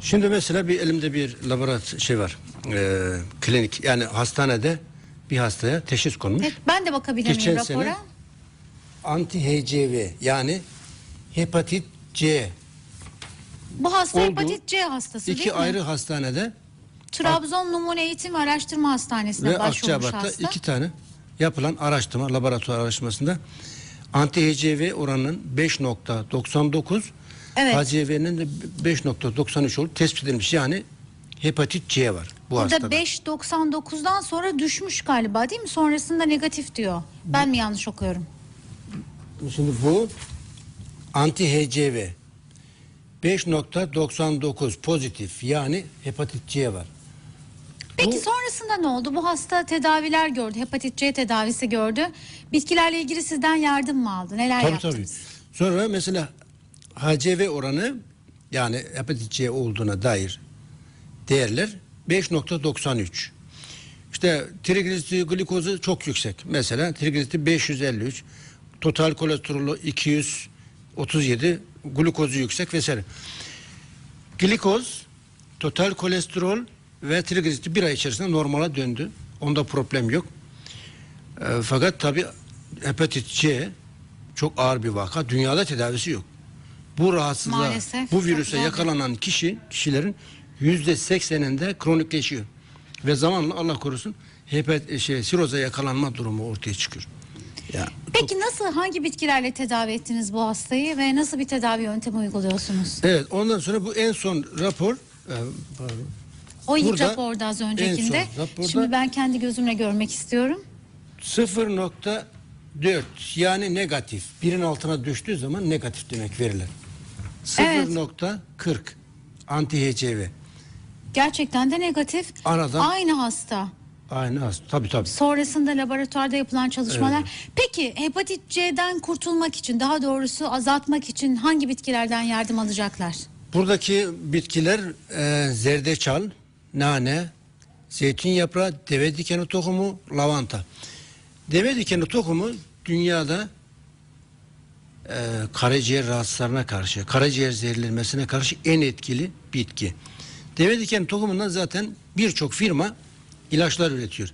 Şimdi mesela bir elimde bir laboratuvar şey var. Ee, klinik yani hastanede bir hastaya teşhis konmuş. Evet, ben de bakabilir miyim Geçen rapora? sene- Anti HCV yani hepatit C. Bu hasta Oldu. hepatit C hastası İki değil mi? ayrı hastanede Trabzon Numune Eğitim ve Araştırma Hastanesi'ne ve başvurmuş Akçabat'ta hasta. iki tane yapılan araştırma, laboratuvar araştırmasında anti HCV oranının 5.99 Evet. HCV'nin de 5.93 olup tespit edilmiş. Yani hepatit C var bu Burada hastada. 5.99'dan sonra düşmüş galiba değil mi? Sonrasında negatif diyor. Ben mi yanlış okuyorum? Şimdi bu anti HCV 5.99 pozitif yani hepatit C var. Peki Bu- sonrasında ne oldu? Bu hasta tedaviler gördü. Hepatit C tedavisi gördü. Bitkilerle ilgili sizden yardım mı aldı? Neler Tabii yaptınız? tabii. Sonra mesela HCV oranı yani hepatit C olduğuna dair değerler 5.93. İşte trigliserit glikozu çok yüksek. Mesela trigliseriti 553, total kolesterolü 237, glukozu yüksek vesaire. Glikoz, total kolesterol ve trigliseriti bir ay içerisinde normala döndü. Onda problem yok. E, fakat tabi hepatit C çok ağır bir vaka. Dünyada tedavisi yok. Bu rahatsızlığa, Maalesef, bu çok virüse yakalanan kişi, kişilerin yüzde sekseninde kronikleşiyor. Ve zamanla Allah korusun hepat, şey, siroza yakalanma durumu ortaya çıkıyor. Ya, Peki nasıl, hangi bitkilerle tedavi ettiniz bu hastayı ve nasıl bir tedavi yöntemi uyguluyorsunuz? Evet ondan sonra bu en son rapor e, pardon, O ilk Burada raporda az öncekinde. raporda- Şimdi ben kendi gözümle görmek istiyorum. 0.4 yani negatif. Birin altına düştüğü zaman negatif demek 0.40 anti HCV. Gerçekten de negatif. Aradan- Aynı hasta. Aynı hasta. Tabii tabii. Sonrasında laboratuvarda yapılan çalışmalar. Peki hepatit C'den kurtulmak için daha doğrusu azaltmak için hangi bitkilerden yardım alacaklar? Buradaki bitkiler e, zerdeçal, nane, zeytin yaprağı, deve dikeni tohumu, lavanta. Deve dikeni tohumu dünyada e, karaciğer rahatsızlarına karşı, karaciğer zehirlenmesine karşı en etkili bitki. Deve dikeni tohumundan zaten birçok firma ilaçlar üretiyor.